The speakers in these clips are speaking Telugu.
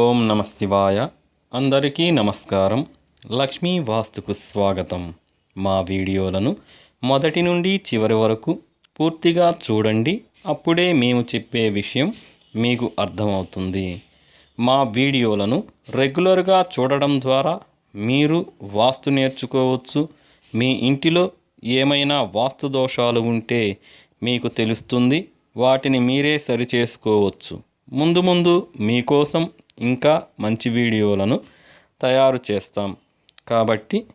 ఓం నమ శివాయ అందరికీ నమస్కారం. లక్ష్మీ వాస్తుకు స్వాగతం. మా వీడియోలను మొదటి నుండి చివరి వరకు పూర్తిగా చూడండి. అప్పుడే మేము చెప్పే విషయం మీకు అర్థమవుతుంది. మా వీడియోలను రెగ్యులర్గా చూడడం ద్వారా మీరు వాస్తు నేర్చుకోవచ్చు. మీ ఇంటిలో ఏమైనా వాస్తు దోషాలు ఉంటే మీకు తెలుస్తుంది. వాటిని మీరే సరిచేసుకోవచ్చు ముందు ముందు మీకోసం ఇంకా మంచి వీడియోలను తయారు చేస్తాం. కాబట్టి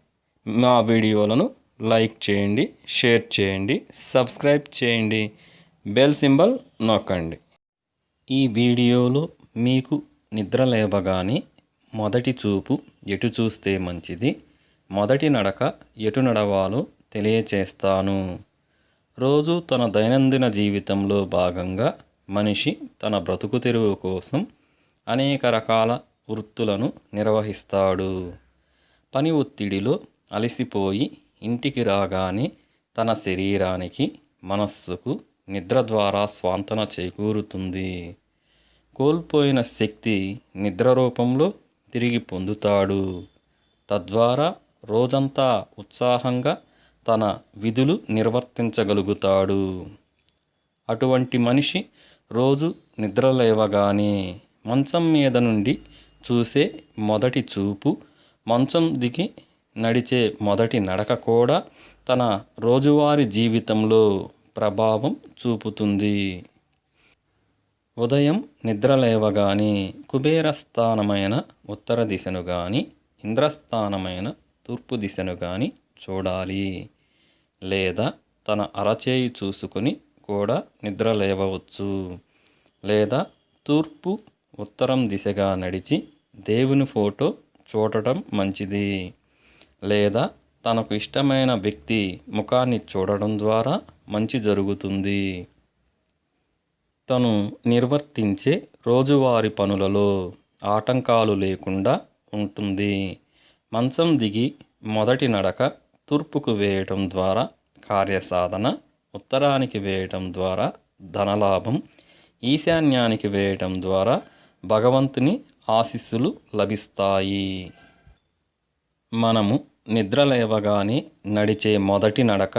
మా వీడియోలను లైక్ చేయండి షేర్ చేయండి సబ్స్క్రైబ్ చేయండి బెల్ సింబల్ నొక్కండి. ఈ వీడియోలో మీకు నిద్ర లేవగానే మొదటి చూపు ఎటు చూస్తే మంచిది? మొదటి నడక ఎటు నడవాలో తెలియచేస్తాను. రోజు తన దైనందిన జీవితంలో భాగంగా మనిషి తన బ్రతుకు తెరువు కోసం అనేక రకాల వృత్తులను నిర్వహిస్తాడు. పని ఒత్తిడిలో అలసిపోయి ఇంటికి రాగానే తన శరీరానికి మనస్సుకు నిద్ర ద్వారా స్వాంతన చేకూరుతుంది. కోల్పోయిన శక్తి నిద్ర రూపంలో తిరిగి పొందుతాడు. తద్వారా రోజంతా ఉత్సాహంగా తన విధులు నిర్వర్తించగలుగుతాడు. అటువంటి మనిషి రోజు నిద్ర లేవగానే మంచం మీద నుండి చూసే మొదటి చూపు మంచం దిగి నడిచే మొదటి నడక కూడా తన రోజువారీ జీవితంలో ప్రభావం చూపుతుంది. ఉదయం నిద్ర కుబేరస్థానమైన ఉత్తర దిశను కానీ ఇంద్రస్థానమైన తూర్పు దిశను కానీ చూడాలి. లేదా తన అరచేయి చూసుకొని కూడా నిద్ర లేవవచ్చు. లేదా తూర్పు ఉత్తరం దిశగా నడిచి దేవుని ఫోటో చూడటం మంచిది. లేదా తనకు ఇష్టమైన వ్యక్తి ముఖాన్ని చూడడం ద్వారా మంచి జరుగుతుంది. తను నిర్వర్తించే రోజువారి పనులలో ఆటంకాలు లేకుండా ఉంటుంది. మంచం దిగి మొదటి నడక తూర్పుకు వేయటం ద్వారా కార్యసాధన ఉత్తరానికి వేయటం ద్వారా ధనలాభం ఈశాన్యానికి వేయటం ద్వారా భగవంతుని ఆశీస్సులు లభిస్తాయి. మనము నిద్ర లేవగానే నడిచే మొదటి నడక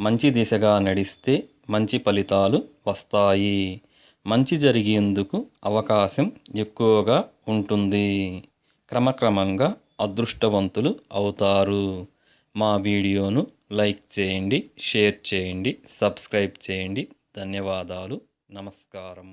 మంచి దిశగా నడిస్తే మంచి ఫలితాలు వస్తాయి. మంచి జరిగేందుకు అవకాశం ఎక్కువగా ఉంటుంది. క్రమక్రమంగా అదృష్టవంతులు అవుతారు. మా వీడియోను లైక్ చేయండి షేర్ చేయండి సబ్స్క్రైబ్ చేయండి. ధన్యవాదాలు. నమస్కారం.